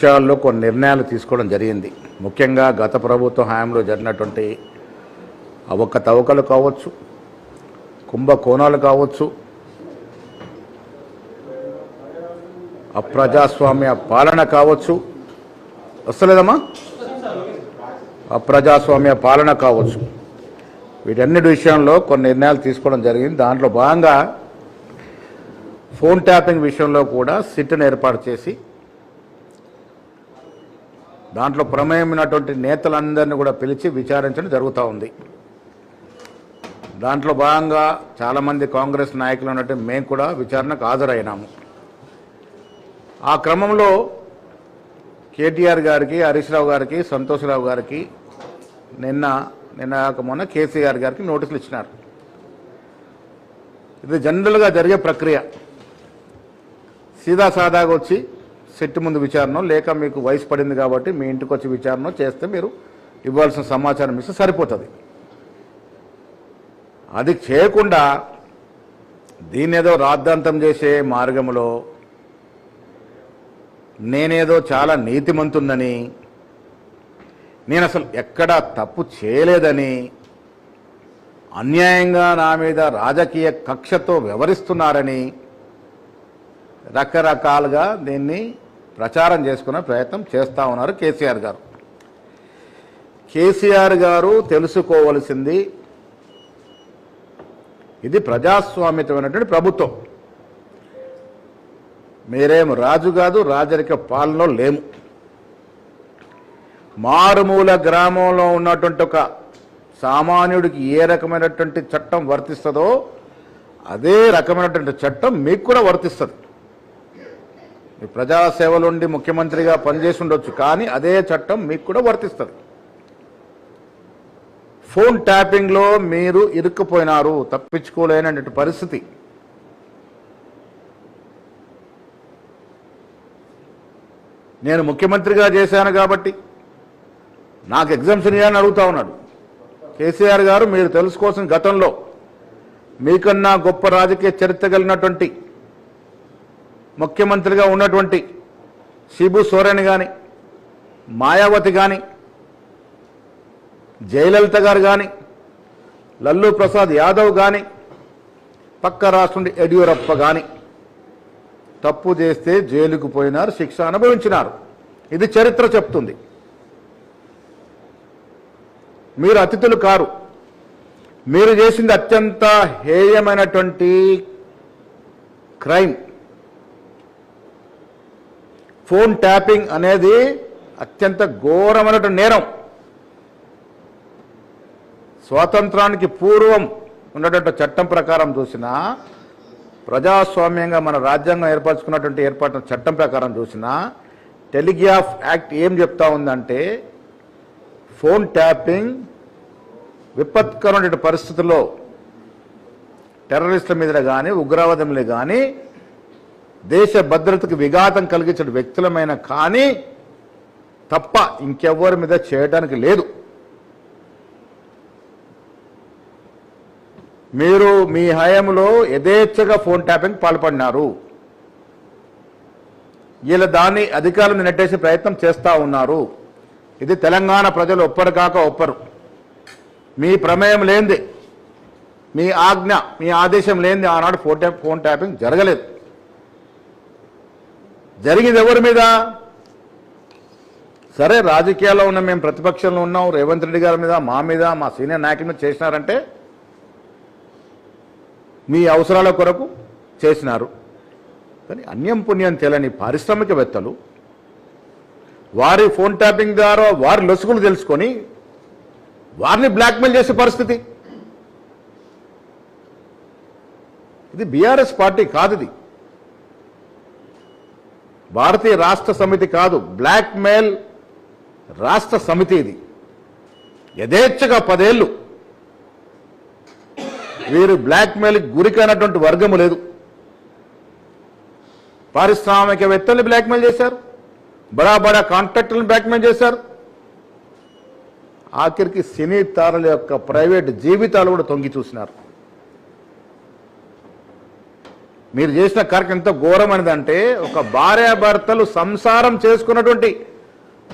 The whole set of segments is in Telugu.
విషయాల్లో కొన్ని నిర్ణయాలు తీసుకోవడం జరిగింది. ముఖ్యంగా గత ప్రభుత్వ హయాంలో జరిగినటువంటి అవకతవకలు కావచ్చు కుంభకోణాలు కావచ్చు అప్రజాస్వామ్య పాలన కావచ్చు. వస్తలేదమ్మా? అప్రజాస్వామ్య పాలన కావచ్చు. వీటన్నిటి విషయంలో కొన్ని నిర్ణయాలు తీసుకోవడం జరిగింది. దాంట్లో భాగంగా ఫోన్ ట్యాపింగ్ విషయంలో కూడా సిట్ను ఏర్పాటు చేసి దాంట్లో ప్రమేయమైనటువంటి నేతలందరినీ కూడా పిలిచి విచారించడం జరుగుతూ ఉంది. దాంట్లో భాగంగా చాలామంది కాంగ్రెస్ నాయకులు ఉన్నట్టు మేము కూడా విచారణకు హాజరైనాము ఆ క్రమంలో కేటీఆర్ గారికి హరీష్ రావు గారికి సంతోష్రావు గారికి నిన్న నిన్న మొన్న కేసీఆర్ గారికి నోటీసులు ఇచ్చినారు. ఇది జనరల్గా జరిగే ప్రక్రియ. సీదా సాదాగా వచ్చి సెట్ ముందు విచారణ లేక మీకు వయసు పడింది కాబట్టి మీ ఇంటికి వచ్చి విచారణ చేస్తే మీరు ఇవ్వాల్సిన సమాచారం ఇస్తే సరిపోతుంది. అది చేయకుండా దీన్నేదో రాద్ధాంతం చేసే మార్గంలో నేనేదో చాలా నీతిమంతుందని నేను అసలు ఎక్కడా తప్పు చేయలేదని అన్యాయంగా నా మీద రాజకీయ కక్షతో వ్యవహరిస్తున్నారని రకరకాలుగా దీన్ని ప్రచారం చేసుకునే ప్రయత్నం చేస్తూ ఉన్నారు కేసీఆర్ గారు. కేసీఆర్ గారు తెలుసుకోవలసింది ఇది ప్రజాస్వామ్యతమైనటువంటి ప్రభుత్వం. మీరేం రాజు కాదు రాజరిక పాలనలో లేము. మారుమూల గ్రామంలో ఉన్నటువంటి ఒక సామాన్యుడికి ఏ రకమైనటువంటి చట్టం వర్తిస్తుందో అదే రకమైనటువంటి చట్టం మీకు కూడా వర్తిస్తుంది. ప్రజాసేవలుండి ముఖ్యమంత్రిగా పనిచేసి ఉండొచ్చు కానీ అదే చట్టం మీకు కూడా వర్తిస్తుంది. ఫోన్ ట్యాపింగ్లో మీరు ఇరుక్కుపోయినారు తప్పించుకోలేనటువంటి పరిస్థితి. నేను ముఖ్యమంత్రిగా చేశాను కాబట్టి నాకు ఎగ్జామ్షన్ ఇవ్వాలని అడుగుతా ఉన్నాడు. కేసీఆర్ గారు మీరు తెలుసుకోవాల్సిన గతంలో మీకన్నా గొప్ప రాజకీయ చరిత్ర కలిగినటువంటి ముఖ్యమంత్రిగా ఉన్నటువంటి శిబు సోరెన్ కానీ మాయావతి కానీ జయలలిత గారు కానీ లల్లు ప్రసాద్ యాదవ్ కానీ పక్క రాష్ట్రం యడ్యూరప్ప కానీ తప్పు చేస్తే జైలుకు పోయినారు శిక్ష అనుభవించినారు. ఇది చరిత్ర చెప్తుంది. మీరు అతిథులు కారు. మీరు చేసింది అత్యంత హేయమైనటువంటి క్రైమ్. ఫోన్ ట్యాపింగ్ అనేది అత్యంత ఘోరమైనటువంటి నేరం. స్వాతంత్రానికి పూర్వం ఉన్నటువంటి చట్టం ప్రకారం చూసినా ప్రజాస్వామ్యంగా మన రాజ్యాంగం ఏర్పరచుకున్నటువంటి ఏర్పాటు చట్టం ప్రకారం చూసినా టెలిగ్రాఫ్ యాక్ట్ ఏం చెప్తా ఉందంటే ఫోన్ ట్యాపింగ్ విపత్కరమైన పరిస్థితుల్లో టెర్రరిస్టుల మీద కానీ ఉగ్రవాదం కానీ దేశ భద్రతకు విఘాతం కలిగించిన వ్యక్తులమైన కానీ తప్ప ఇంకెవ్వరి మీద చేయడానికి లేదు. మీరు మీ హయాంలో యథేచ్ఛగా ఫోన్ ట్యాపింగ్ పాల్పడినారు. వీళ్ళ దాన్ని అధికారులను నెట్టేసే ప్రయత్నం చేస్తూ ఉన్నారు. ఇది తెలంగాణ ప్రజలు ఒప్పరు కాక ఒప్పరు. మీ ప్రమేయం లేనిది మీ ఆజ్ఞ మీ ఆదేశం లేనిది ఆనాడు ఫోన్ ఫోన్ ట్యాపింగ్ జరగలేదు. జరిగింది ఎవరి మీద? సరే రాజకీయాల్లో ఉన్న మేము ప్రతిపక్షంలో ఉన్నాం. రేవంత్ రెడ్డి గారి మీద మా మీద మా సీనియర్ నాయకుల మీద చేసినారంటే మీ అవసరాల కొరకు చేసినారు. కానీ అన్యం పుణ్యం తెలియని పారిశ్రామికవేత్తలు వారి ఫోన్ ట్యాపింగ్ ద్వారా వారి లొసుగులు తెలుసుకొని వారిని బ్లాక్మెయిల్ చేసే పరిస్థితి. ఇది బీఆర్ఎస్ పార్టీ కాదు ఇది. భారతీయ రాష్ట్ర సమితి కాదు బ్లాక్మెయిల్ రాష్ట్ర సమితి ఇది. యథేచ్ఛగా పదేళ్ళు వీరు బ్లాక్మెయిల్కి గురికైనటువంటి వర్గము లేదు. పారిశ్రామికవేత్తల్ని బ్లాక్మెయిల్ చేశారు. బడా బడా కాంట్రాక్టర్లను బ్లాక్మెయిల్ చేశారు. ఆఖరికి సినీ తారల యొక్క ప్రైవేట్ జీవితాలు కూడా తొంగి చూసినారు. మీరు చేసిన కార్యక్రమం ఎంత ఘోరమైనదంటే ఒక భార్యాభర్తలు సంసారం చేసుకున్నటువంటి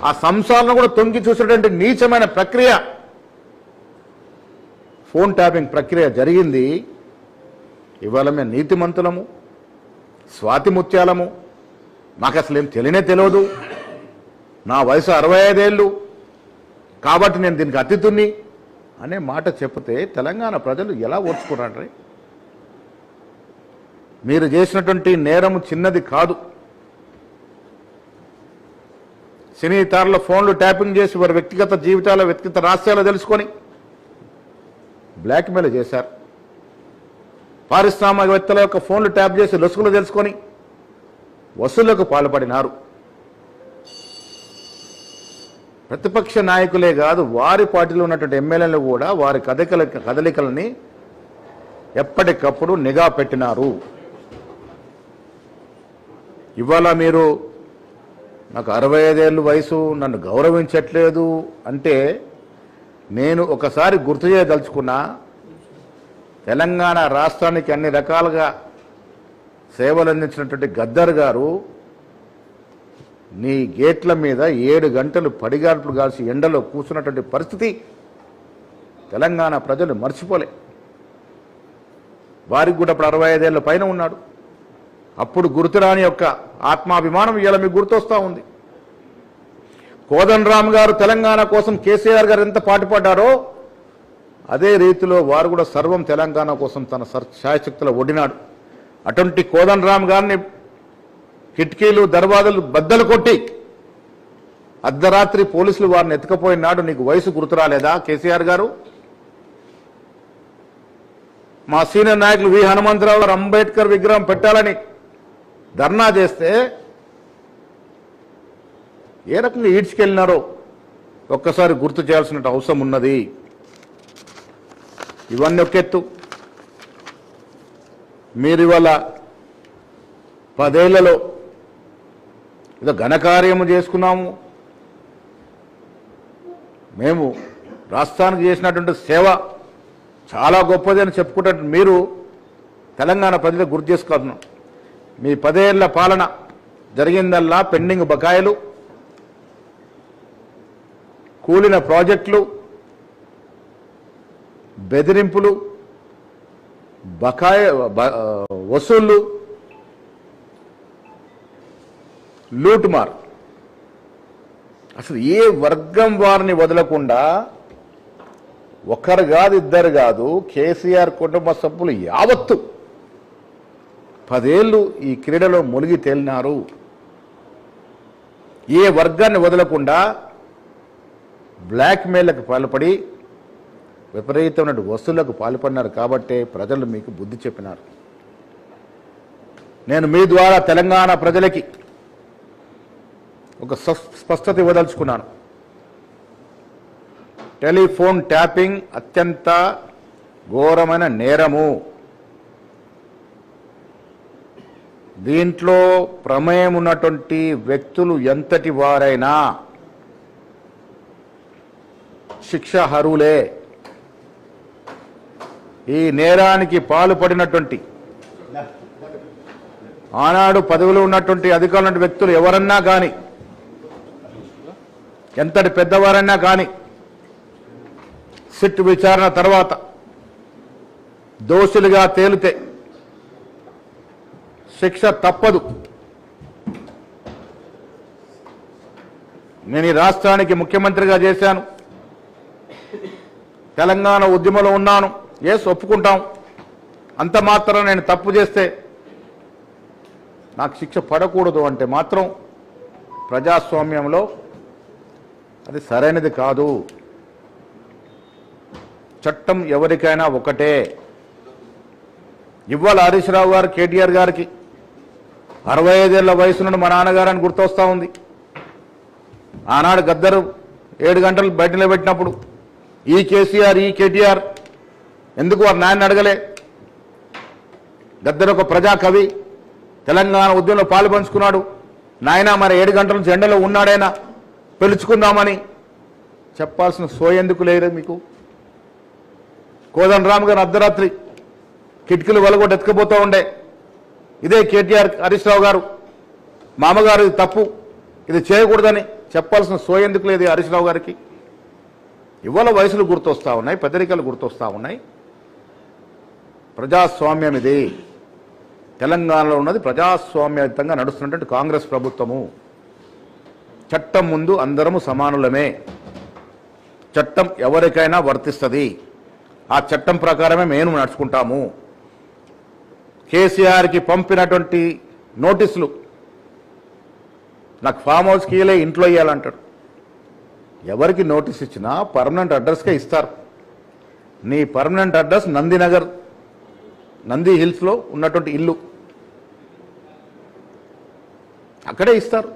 ఆ సంసారం కూడా తొంగి చూసినటువంటి నీచమైన ప్రక్రియ. ఫోన్ ట్యాపింగ్ ప్రక్రియ జరిగింది. ఇవాళ మేము నీతిమంతులము స్వాతి ముత్యాలము. మాకు అసలు ఏం తెలియనే తెలియదు. నా వయసు అరవై ఐదేళ్ళు. కాబట్టి నేను దీనికి అతిథుని అనే మాట చెప్తే తెలంగాణ ప్రజలు ఎలా ఓర్చుకున్నారే మీరు చేసినటువంటి నేరము చిన్నది కాదు. సినీ తారల ఫోన్లు ట్యాపింగ్ చేసి వారి వ్యక్తిగత జీవితాల వ్యక్తిగత రహస్యాలు తెలుసుకొని బ్లాక్మెయిల్ చేశారు. పారిశ్రామికవేత్తల యొక్క ఫోన్లు ట్యాప్ చేసి లొసుగులు తెలుసుకొని వసూళ్ళకు పాల్పడినారు. ప్రతిపక్ష నాయకులే కాదు వారి పార్టీలో ఉన్నటువంటి ఎమ్మెల్యేలు కూడా వారి కదలికల కదలికలని ఎప్పటికప్పుడు నిఘా పెట్టినారు. ఇవాళ మీరు నాకు అరవై ఐదేళ్ళు వయసు నన్ను గౌరవించట్లేదు అంటే నేను ఒకసారి గుర్తు చేయదలుచుకున్నా తెలంగాణ రాష్ట్రానికి అన్ని రకాలుగా సేవలు అందించినటువంటి గద్దర్ గారు నీ గేట్ల మీద ఏడు గంటలు పడిగాడుపులు కాల్సి ఎండలో కూర్చున్నటువంటి పరిస్థితి తెలంగాణ ప్రజలు మర్చిపోలే. వారికి కూడా ఇప్పుడు అరవై ఐదేళ్ళ పైన ఉన్నాడు. అప్పుడు గుర్తురాని యొక్క ఆత్మాభిమానం ఇలా మీకు గుర్తొస్తూ ఉంది. కోదన్ రామ్ గారు తెలంగాణ కోసం కేసీఆర్ గారు ఎంత పాటుపడ్డారో అదే రీతిలో వారు కూడా సర్వం తెలంగాణ కోసం తన సర్ శాయశక్తుల ఒడినాడు అటువంటి కోదన్ రామ్ గారిని కిటికీలు దర్వాజలు బద్దలు కొట్టి అర్ధరాత్రి పోలీసులు వారిని ఎత్తుకపోయినాడు నీకు వయసు గుర్తురాలేదా కేసీఆర్ గారు? మా సీనియర్ నాయకులు వి హనుమంతరావు గారు అంబేద్కర్ విగ్రహం పెట్టాలని ధర్నా చేస్తే ఏ రకంగా ఈడ్చుకెళ్ళినారో ఒక్కసారి గుర్తు చేయాల్సిన అవసరం ఉన్నది. ఇవన్నీ ఒకెత్తు మీరు ఇవాళ పదేళ్ళలో ఏదో ఘనకార్యము చేసుకున్నాము. మేము రాష్ట్రానికి చేసినటువంటి సేవ చాలా గొప్పది అని చెప్పుకుంటే మీరు తెలంగాణ ప్రజలకు గుర్తు చేసుకుంటున్నాం మీ పదేళ్ళ పాలన జరిగిందల్లా పెండింగ్ బకాయిలు కూలిన ప్రాజెక్టులు బెదిరింపులు బకాయి వసూళ్ళు లూటుమార్ అసలు ఏ వర్గం వారిని వదలకుండా ఒకరు కాదు ఇద్దరు కాదు కేసీఆర్ కుటుంబ సభ్యులు యావత్తు పదేళ్ళు ఈ క్రీడలో మునిగి తేలినారు. ఏ వర్గాన్ని వదలకుండా బ్లాక్మెయిల్కి పాల్పడి విపరీతమైన వస్తువులకు పాల్పడినారు కాబట్టే ప్రజలు మీకు బుద్ధి చెప్పినారు. నేను మీ ద్వారా తెలంగాణ ప్రజలకి ఒక స్ప- స్పష్టత ఇవ్వదలుచుకున్నాను. టెలిఫోన్ ట్యాపింగ్ అత్యంత ఘోరమైన నేరము. దీంట్లో ప్రమేయం ఉన్నటువంటి వ్యక్తులు ఎంతటి వారైనా శిక్షార్హులే. ఈ నేరానికి పాల్పడినటువంటి ఆనాడు పదవిలో ఉన్నటువంటి అధికారులు వ్యక్తులు ఎవరన్నా కానీ ఎంతటి పెద్దవారన్నా కానీ సిట్ విచారణ తర్వాత దోషులుగా తేలితే శిక్ష తప్పదు. నేను ఈ రాష్ట్రానికి ముఖ్యమంత్రిగా చేశాను. తెలంగాణ ఉద్యమంలో ఉన్నాను. ఎస్ ఒప్పుకుంటాం. అంత మాత్రం నేను తప్పు చేస్తే నాకు శిక్ష పడకూడదు అంటే మాత్రం ప్రజాస్వామ్యంలో అది సరైనది కాదు. చట్టం ఎవరికైనా ఒకటే. ఇవాళ హరీష్ రావు గారు కేటీఆర్ గారికి అరవై ఐదేళ్ళ వయసు నుండి మా నాన్నగారని గుర్తొస్తా ఉంది. ఆనాడు గద్దరు ఏడు గంటలు బయట నిలబెట్టినప్పుడు ఈ కేసీఆర్ ఈ కేటీఆర్ ఎందుకు వారు నాయన్ని అడగలే? గద్దరు ఒక ప్రజా కవి తెలంగాణ ఉద్యమంలో పాలు పంచుకున్నాడు. నాయన మరి ఏడు గంటల నుంచి ఎండలో ఉన్నాడైనా? పిలుచుకుందామని చెప్పాల్సిన సోయెందుకు లేరు మీకు? కోదండరామ్ గారు అర్ధరాత్రి కిటికీలు వలగొట్టి ఎత్తుకుపోతూ ఉండే ఇదే కేటీఆర్ హరీష్ రావు గారు. మామగారు ఇది తప్పు. ఇది చేయకూడదని చెప్పాల్సిన సో ఎందుకు లేదు హరీష్ రావు గారికి? ఇవాళ వయసులు గుర్తొస్తా ఉన్నాయి పెద్దరికలు గుర్తొస్తా ఉన్నాయి. ప్రజాస్వామ్యం ఇది. తెలంగాణలో ఉన్నది ప్రజాస్వామ్యయుతంగా నడుస్తున్నటువంటి కాంగ్రెస్ ప్రభుత్వము. చట్టం ముందు అందరము సమానులమే. చట్టం ఎవరికైనా వర్తిస్తుంది. ఆ చట్టం ప్రకారమే మేము నడుచుకుంటాము. కేసీఆర్కి పంపినటువంటి నోటీసులు. నాకు ఫామ్ హౌస్కి ఇవ్వలే ఇంట్లో ఇవ్వాలంటాడు ఎవరికి నోటీస్ ఇచ్చినా పర్మనెంట్ అడ్రస్కే ఇస్తారు. నీ పర్మనెంట్ అడ్రస్ నందినగర్ నంది హిల్స్లో ఉన్నటువంటి ఇల్లు. అక్కడే ఇస్తారు.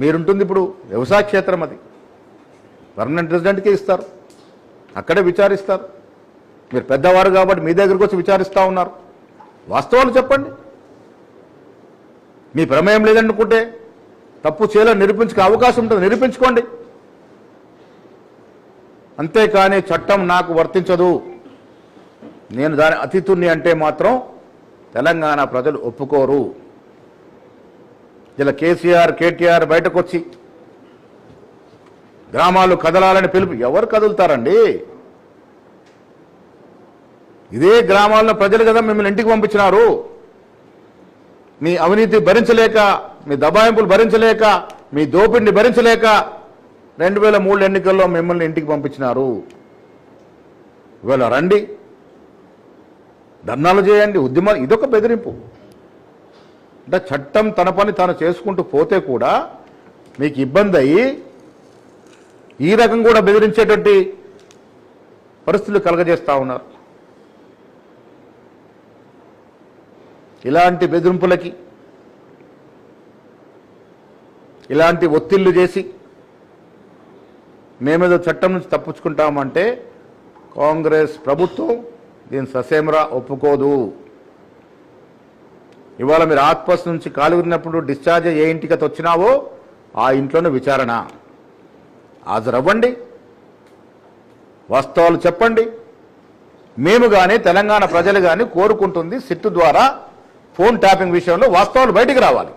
మీరుంటుంది ఇప్పుడు వ్యవసాయ క్షేత్రం అది. పర్మనెంట్ రెసిడెంట్కే ఇస్తారు. అక్కడే విచారిస్తారు. మీరు పెద్దవారు కాబట్టి మీ దగ్గరకు వచ్చి విచారిస్తూ ఉన్నారు. వాస్తవాలు చెప్పండి. మీ ప్రమేయం లేదనుకుంటే తప్పు చేయాలని నిరూపించుకునే అవకాశం ఉంటుంది. నిరూపించుకోండి. అంతేకాని చట్టం నాకు వర్తించదు. నేను దాని అతిథుణ్ణి అంటే మాత్రం తెలంగాణ ప్రజలు ఒప్పుకోరు. ఇలా కేసీఆర్ కేటీఆర్ బయటకు వచ్చి గ్రామాలు కదలాలని పిలుపు ఎవరు కదులుతారండి? ఇదే గ్రామాల్లో ప్రజలు కదా మిమ్మల్ని ఇంటికి పంపించినారు. మీ అవినీతి భరించలేక మీ దబాయింపులు భరించలేక మీ దోపిడిని భరించలేక రెండు వేల మూడు ఎన్నికల్లో మిమ్మల్ని ఇంటికి పంపించినారు. ఇవాళ రండి. ధర్నాలు చేయండి. ఉద్యమాలు ఇదొక బెదిరింపు. అంటే చట్టం తన పని తాను చేసుకుంటూ పోతే కూడా మీకు ఇబ్బంది అయ్యి ఈ రకం కూడా బెదిరించేటువంటి పరిస్థితులు కలగజేస్తూ ఉన్నారు. ఇలాంటి బెదిరింపులకి ఇలాంటి ఒత్తిళ్ళు చేసి మేమేదో చట్టం నుంచి తప్పించుకుంటామంటే కాంగ్రెస్ ప్రభుత్వం దీని ససేమరా ఒప్పుకోదు. ఇవాళ మీరు ఆత్మస్ నుంచి కాలుగురినప్పుడు డిశ్చార్జ్ ఏ ఇంటికి వచ్చినావో ఆ ఇంట్లోనే విచారణ. హాజరవ్వండి వాస్తవాలు చెప్పండి. మేము కానీ తెలంగాణ ప్రజలు కానీ కోరుకుంటుంది సిట్టు ద్వారా ఫోన్ ట్యాపింగ్ విషయంలో వాస్తవాలు బయటికి రావాలి.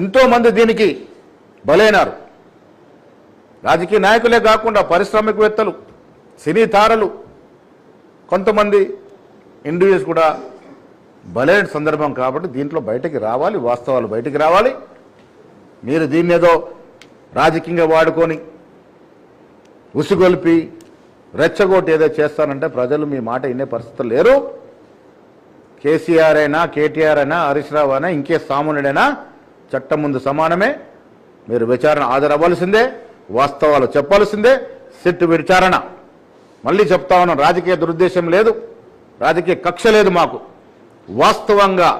ఎంతోమంది దీనికి బలైనారు. రాజకీయ నాయకులే కాకుండా పారిశ్రామికవేత్తలు సినీ తారలు కొంతమంది ఇండివిజువల్స్ కూడా బలైన సందర్భం కాబట్టి దీంట్లో బయటకి రావాలి వాస్తవాలు బయటికి రావాలి. మీరు దీన్ని ఏదో రాజకీయంగా వాడుకొని ఉసుగొల్పి రెచ్చగొట్టి ఏదో చేస్తానంటే ప్రజలు మీ మాట వినే పరిస్థితులు లేరు. కేసీఆర్ అయినా కేటీఆర్ అయినా హరీష్ రావు అయినా ఇంకే సామాన్యుడైనా చట్టం ముందు సమానమే. మీరు విచారణ హాజరవ్వాల్సిందే వాస్తవాలు చెప్పాల్సిందే సిట్ విచారణ. మళ్ళీ చెప్తా ఉన్నాం రాజకీయ దురుద్దేశం లేదు రాజకీయ కక్ష లేదు మాకు. వాస్తవంగా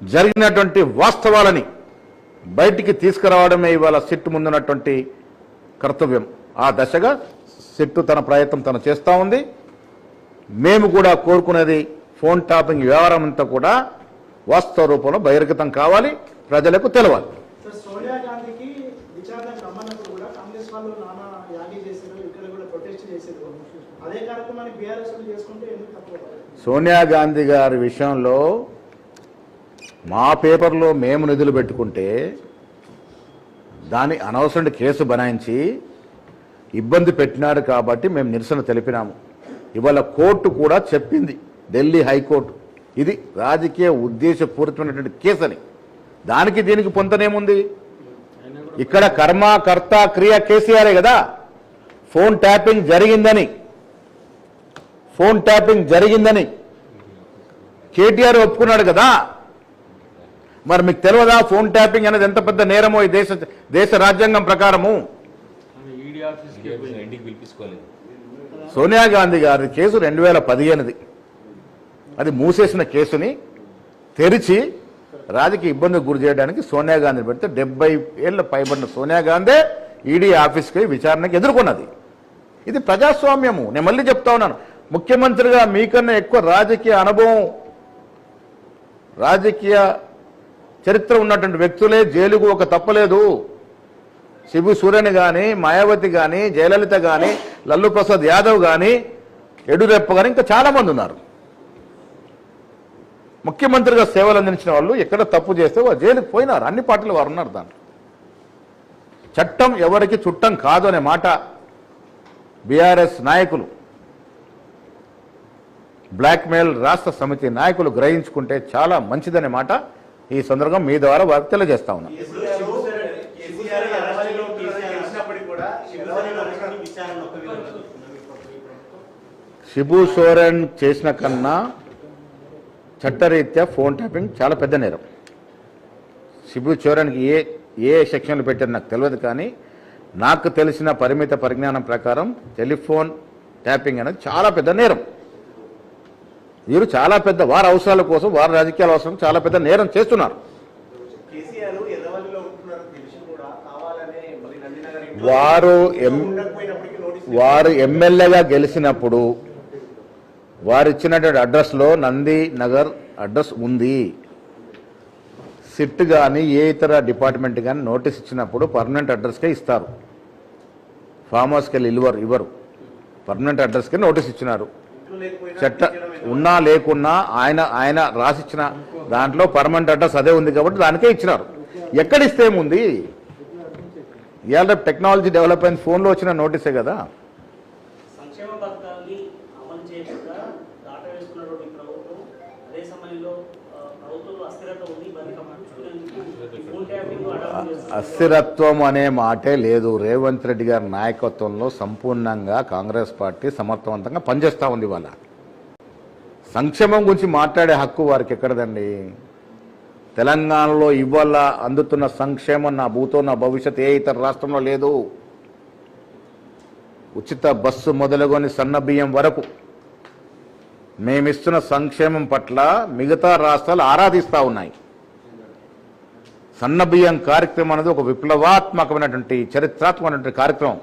జరిగినటువంటి వాస్తవాలని బయటికి తీసుకురావడమే ఇవాళ సిట్ ముందున్నటువంటి కర్తవ్యం. ఆ దశగా సిట్టు తన ప్రయత్నం తను చేస్తూ ఉంది. మేము కూడా కోరుకునేది ఫోన్ టాపింగ్ వ్యవహారం అంతా కూడా వాస్తవ రూపంలో బహిర్గతం కావాలి ప్రజలకు తెలవాలి. సోనియా గాంధీ గారి విషయంలో మా పేపర్లో మేము నిధులు పెట్టుకుంటే దాని అనవసరం కేసు బనాయించి ఇబ్బంది పెట్టినాడు కాబట్టి మేము నిరసన తెలిపినాము. ఇవాళ కోర్టు కూడా చెప్పింది. Delhi high court. ఇది రాజకీయ ఉద్దేశపూరితమైనటువంటి కేసు అని దానికి దీనికి పొంతనేముంది? ఇక్కడ కర్మ కర్త క్రియ కేసీఆరే కదా. ఫోన్ ట్యాపింగ్ జరిగిందని. ఫోన్ ట్యాపింగ్ జరిగిందని. కేటీఆర్ ఒప్పుకున్నాడు కదా. మరి మీకు తెలియదా ఫోన్ ట్యాపింగ్ అనేది ఎంత పెద్ద నేరమో ఈ దేశ దేశ రాజ్యాంగం ప్రకారము? సోనియా గాంధీ గారి కేసు రెండు వేల పదిహేనుది. అది మూసేసిన కేసుని తెరిచి రాజకీయ ఇబ్బందికి గురి చేయడానికి సోనియా గాంధీ పెడితే డెబ్బై ఏళ్ళ పైబడిన సోనియా గాంధీ ఈడీ ఆఫీస్కి విచారణకు ఎదుర్కొన్నది. ఇది ప్రజాస్వామ్యము. నేను మళ్ళీ చెప్తా ఉన్నాను. ముఖ్యమంత్రిగా మీకన్నా ఎక్కువ రాజకీయ అనుభవం రాజకీయ చరిత్ర ఉన్నటువంటి వ్యక్తులే జైలుకు ఒక తప్పలేదు. శిబు సూర్యని కానీ మాయావతి కానీ జయలలిత కానీ లల్లు ప్రసాద్ యాదవ్ కానీ యడ్యూరప్ప కానీ ఇంకా చాలామంది ఉన్నారు. ముఖ్యమంత్రిగా సేవలు అందించిన వాళ్ళు ఎక్కడ తప్పు చేస్తే వాళ్ళు జైలుకు పోయినారు అన్ని పార్టీలు వారు ఉన్నారు దాంట్లో చట్టం ఎవరికి చుట్టం కాదు అనే మాట బీఆర్ఎస్ నాయకులు బ్లాక్మెయిల్ రాష్ట్ర సమితి నాయకులు గ్రహించుకుంటే చాలా మంచిదనే మాట ఈ సందర్భంగా మీ ద్వారా వారికి తెలియజేస్తా ఉన్నా శిబు సోరెన్ చేసిన కన్నా చట్టరీత్యా ఫోన్ ట్యాపింగ్ చాలా పెద్ద నేరం. షిబు సోరెన్కి ఏ ఏ సెక్షన్లు పెట్టారు నాకు తెలియదు కానీ నాకు తెలిసిన పరిమిత పరిజ్ఞానం ప్రకారం టెలిఫోన్ ట్యాపింగ్ అనేది చాలా పెద్ద నేరం. వీరు చాలా పెద్ద వారి అవసరాల కోసం వారి రాజకీయాల అవసరం చాలా పెద్ద నేరం చేస్తున్నారు. వారు వారు ఎమ్మెల్యేగా గెలిచినప్పుడు వారు ఇచ్చినటువంటి అడ్రస్లో నంది నగర్ అడ్రస్ ఉంది. సిట్ కానీ ఏ ఇతర డిపార్ట్మెంట్ కానీ నోటీస్ ఇచ్చినప్పుడు పర్మనెంట్ అడ్రస్కే ఇస్తారు. ఫామ్ హౌస్కి వెళ్ళి ఇవ్వరు. ఇవ్వరు పర్మనెంట్ అడ్రస్కే నోటీస్ ఇచ్చినారు. చట్ట ఉన్నా లేకున్నా ఆయన ఆయన రాసిచ్చిన దాంట్లో పర్మనెంట్ అడ్రస్ అదే ఉంది కాబట్టి దానికే ఇచ్చినారు. ఎక్కడ ఇస్తే ఏముంది ఇవాళ టెక్నాలజీ డెవలప్ అయిన ఫోన్లో వచ్చిన నోటీసే కదా సంక్షేమ పథకాన్ని అమలు చేయకుండా దాట వేసుకున్నటువంటి ప్రభుత్వం అదే సమయంలో ఆ, ప్రభుత్వంలో అస్థిరత ఉంది ఇవన్నీ కప్పించుకునేందుకు ఈ ఫోన్ ట్యాపింగ్ అడాప్ట్ చేస్తున్నారు. అస్థిరత్వం అనే మాటే లేదు. రేవంత్ రెడ్డి గారి నాయకత్వంలో సంపూర్ణంగా కాంగ్రెస్ పార్టీ సమర్థవంతంగా పనిచేస్తూ ఉంది వాళ్ళ సంక్షేమం గురించి మాట్లాడే హక్కు వారికి ఎక్కడదండి? తెలంగాణలో ఇవాళ అందుతున్న సంక్షేమం నా భూతో నా భవిష్యత్ ఏ ఇతర రాష్ట్రంలో లేదు. ఉచిత బస్సు మొదలుకొని సన్న బియ్యం వరకు మేమిస్తున్న సంక్షేమం పట్ల మిగతా రాష్ట్రాలు ఆరాధిస్తూ ఉన్నాయి. సన్న బియ్యం కార్యక్రమం అనేది ఒక విప్లవాత్మకమైనటువంటి చరిత్రాత్మకమైనటువంటి కార్యక్రమం.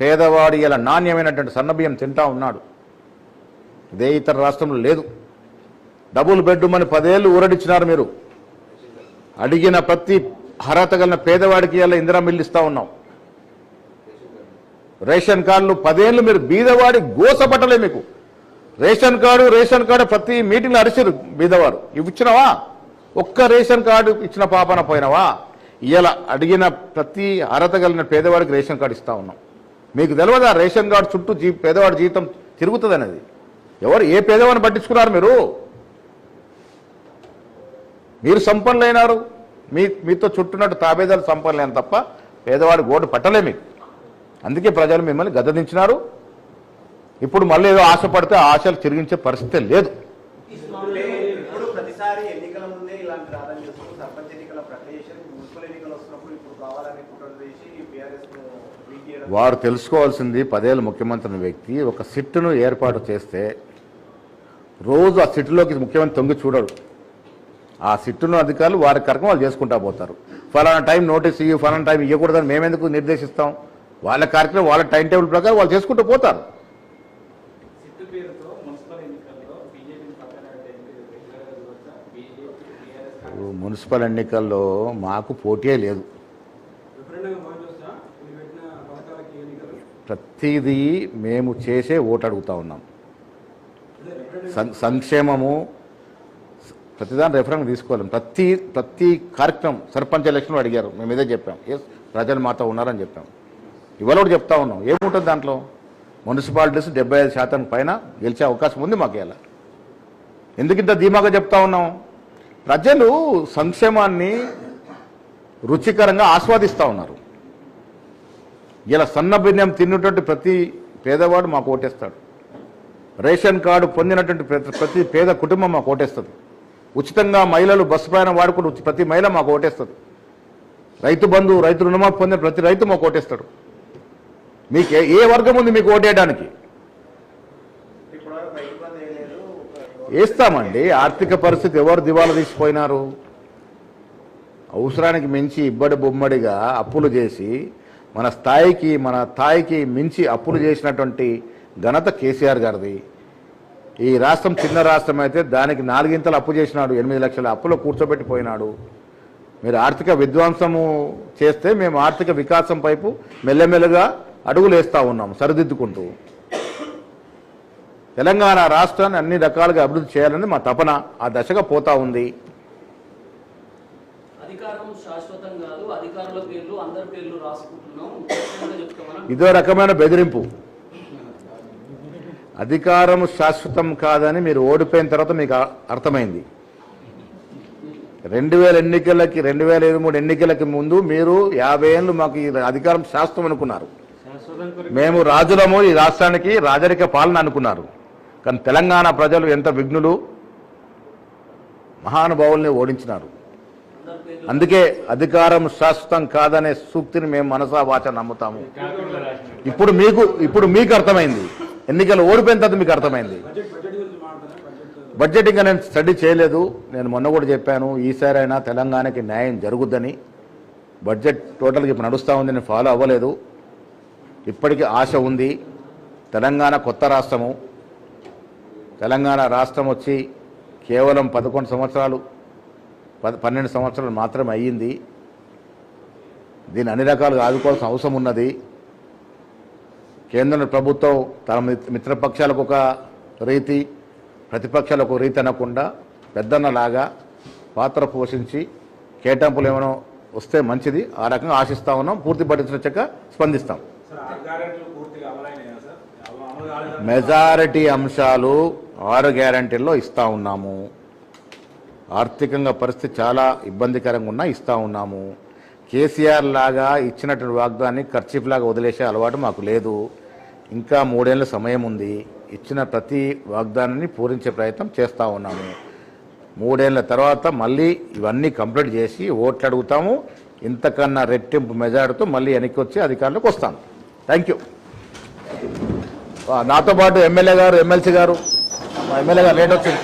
పేదవాడి ఇలా నాణ్యమైనటువంటి సన్న బియ్యం తింటా ఉన్నాడు. ఇదే ఇతర రాష్ట్రంలో లేదు. డబుల్ బెడ్రూమ్ అని పదేళ్ళు ఊరడిచ్చినారు మీరు. అడిగిన ప్రతి అర్హత కలిగిన పేదవాడికి ఇలా ఇందిరా మిల్లు ఇస్తా ఉన్నాం. రేషన్ కార్డులు పదేళ్ళు మీరు బీదవాడి గోసపట్టలే మీకు. రేషన్ కార్డు రేషన్ కార్డు ప్రతి మీటింగ్లో అరిచారు బీదవారు ఇవి ఇచ్చినావా? ఒక్క రేషన్ కార్డు ఇచ్చిన పాపన పోయినావా? ఇలా అడిగిన ప్రతి అర్హత కలిగిన పేదవాడికి రేషన్ కార్డు ఇస్తా ఉన్నాం. మీకు తెలియదా రేషన్ కార్డు చుట్టూ జీ పేదవాడి జీవితం తిరుగుతుంది అనేది ఎవరు ఏ పేదవాడిని పట్టించుకున్నారు మీరు? మీరు సంపన్నులైనారు. మీ మీతో చుట్టున్నట్టు తాబేదాలు సంపన్నులైన తప్ప పేదవాడి ఓటు పట్టలే మీకు. అందుకే ప్రజలు మిమ్మల్ని గద్దదించినారు. ఇప్పుడు మళ్ళీ ఏదో ఆశపడితే ఆ ఆశలు తిరిగించే పరిస్థితి లేదు అంటే ఇప్పుడు ప్రతిసారి ఎన్నికల ముందే ఇలాంటి రాధన చేస్తూ సర్పంచ్ ఎన్నికల ప్రక్రియ చేసి మున్సిపల్ ఎన్నికలు వస్తున్నప్పుడు ఇప్పుడు కావాలని కుట్రలు చేసి బీఆర్ఎస్ వీక్ చేయడం వారు తెలుసుకోవాల్సింది పదేళ్ళ ముఖ్యమంత్రి వ్యక్తి ఒక సిట్టును ఏర్పాటు చేస్తే రోజు ఆ సిట్టులోకి ముఖ్యమంత్రి తొంగి చూడడు. ఆ సిట్టును అధికారులు వారి కార్యక్రమాలు చేసుకుంటా పోతారు. ఫలానా టైం నోటీస్ ఇవ్వు ఫలానా టైం ఇవ్వకూడదని మేమెందుకు నిర్దేశిస్తాం? వాళ్ళ కార్యక్రమం వాళ్ళ టైం టేబుల్ ప్రకారం వాళ్ళు చేసుకుంటూ పోతారు. మున్సిపల్ ఎన్నికల్లో మాకు పోటీ లేదు రిఫరెండంగా పోయి చూస్తా మీరు పెట్టిన పథకాలకి ఎన్నికలు ప్రతిదీ మేము చేసే ఓటు అడుగుతూ ఉన్నాం. సంక్షేమము ప్రతిదాని రెఫరెన్స్ తీసుకోలేం. ప్రతి ప్రతి కార్యక్రమం సర్పంచ్ ఎలక్షన్లో అడిగారు. మేము ఇదే చెప్పాం. ఎస్ ప్రజలు మాతో ఉన్నారని చెప్పాం. ఇవాళ కూడా చెప్తా ఉన్నాం. ఏముంటుంది దాంట్లో? మున్సిపాలిటీస్ డెబ్బై ఐదు శాతం పైన గెలిచే అవకాశం ఉంది మాకు ఇలా ఎందుకు ఇంత ధీమాగా చెప్తా ఉన్నాం? ప్రజలు సంక్షేమాన్ని రుచికరంగా ఆస్వాదిస్తూ ఉన్నారు. ఇలా సన్న బిన్యం తిన్నటువంటి ప్రతి పేదవాడు మాకు ఓటేస్తాడు. రేషన్ కార్డు పొందినటువంటి ప్రతి ప్రతి పేద కుటుంబం మాకు ఓటేస్తుంది. ఉచితంగా మహిళలు బస్సు ప్రయాణం వాడుకుని ప్రతి మహిళ మాకు ఓటేస్తుంది. రైతు బంధు రైతు రుణమాఫీ పొందిన ప్రతి రైతు మాకు ఓటేస్తాడు. మీకు ఏ- ఏ వర్గం ఉంది మీకు ఓటేయడానికి? వేస్తామండి ఆర్థిక పరిస్థితి ఎవరు దివాలా తీసిపోయినారు? అవసరానికి మించి ఇబ్బడి బొమ్మడిగా అప్పులు చేసి మన స్థాయికి మన స్థాయికి మించి అప్పులు చేసినటువంటి ఘనత కేసీఆర్ గారిది. ఈ రాష్ట్రం చిన్న రాష్ట్రం అయితే దానికి నాలుగింతలు అప్పు చేసినాడు ఎనిమిది లక్షల అప్పులో కూర్చోబెట్టిపోయినాడు. మీరు ఆర్థిక విధ్వంసము చేస్తే మేము ఆర్థిక వికాసం వైపు మెల్లమెల్లగా అడుగులు వేస్తూ ఉన్నాం సరిదిద్దుకుంటూ. తెలంగాణ రాష్ట్రాన్ని అన్ని రకాలుగా అభివృద్ధి చేయాలని మా తపన. ఆ దశగా పోతా ఉంది. అధికారం శాశ్వతం కాదు అధికారుల పేర్లు అందరి పేర్లు రాసుకుంటున్నాం. ఇదో రకమైన బెదిరింపు. అధికారం శాశ్వతం కాదని మీరు ఓడిపోయిన తర్వాత మీకు అర్థమైంది. రెండు వేల ఎన్నికలకి రెండు వేల ఇరవై మూడు ఎన్నికలకి ముందు మీరు యాభై ఏళ్ళు మాకు ఈ అధికారం శాశ్వతం అనుకున్నారు. మేము రాజులము ఈ రాష్ట్రానికి రాజరిక పాలన అనుకున్నారు. కానీ తెలంగాణ ప్రజలు ఎంత విఘ్నులు మహానుభావుల్ని ఓడించినారు. అందుకే అధికారం శాశ్వతం కాదనే సూక్తిని మేము మనసా వాచ నమ్ముతాము. ఇప్పుడు మీకు ఇప్పుడు మీకు అర్థమైంది. ఎన్నికలు ఓడిపోయిన తర్వాత మీకు అర్థమైంది. బడ్జెట్ ఇంకా నేను స్టడీ చేయలేదు. నేను మొన్న కూడా చెప్పాను ఈసారి అయినా తెలంగాణకి న్యాయం జరుగుద్దని. బడ్జెట్ టోటల్గా ఇప్పుడు నడుస్తూ ఉంది నేను ఫాలో అవ్వలేదు. ఇప్పటికీ ఆశ ఉంది. తెలంగాణ కొత్త రాష్ట్రము. తెలంగాణ రాష్ట్రం వచ్చి కేవలం పదకొండు సంవత్సరాలు పన్నెండు సంవత్సరాలు మాత్రమే అయ్యింది. దీన్ని అన్ని రకాలుగా ఆదుకోవాల్సిన అవసరం ఉన్నది. కేంద్ర ప్రభుత్వం తన మిత్- మిత్రపక్షాలకు ఒక రీతి ప్రతిపక్షాలకు ఒక రీతి అనకుండా పెద్దన్నలాగా పాత్ర పోషించి కేటాయింపులు ఏమైనా వస్తే మంచిది. ఆ రకంగా ఆశిస్తా ఉన్నాం. పూర్తి వచ్చాక స్పందిస్తాం. మెజారిటీ అంశాలు ఆరు గ్యారంటీల్లో ఇస్తా ఉన్నాము. ఆర్థికంగా పరిస్థితి చాలా ఇబ్బందికరంగా ఉన్నా ఇస్తూ ఉన్నాము. కేసీఆర్ లాగా ఇచ్చినటువంటి వాగ్దాన్ని ఖర్చీఫ్ లాగా వదిలేసే అలవాటు మాకు లేదు. ఇంకా మూడేళ్ళ సమయం ఉంది. ఇచ్చిన ప్రతి వాగ్దానాన్ని పూరించే ప్రయత్నం చేస్తూ ఉన్నాము. మూడేళ్ళ తర్వాత మళ్ళీ ఇవన్నీ కంప్లీట్ చేసి ఓట్లు అడుగుతాము. ఇంతకన్నా రెట్టింపు మెజార్టీతో మళ్ళీ వెనక్కి వచ్చి అధికారులకు వస్తాను థ్యాంక్ యూ నాతో పాటు ఎమ్మెల్యే గారు ఎమ్మెల్సీ గారు. ఎమ్మెల్యే గారు లేట్ వచ్చింది.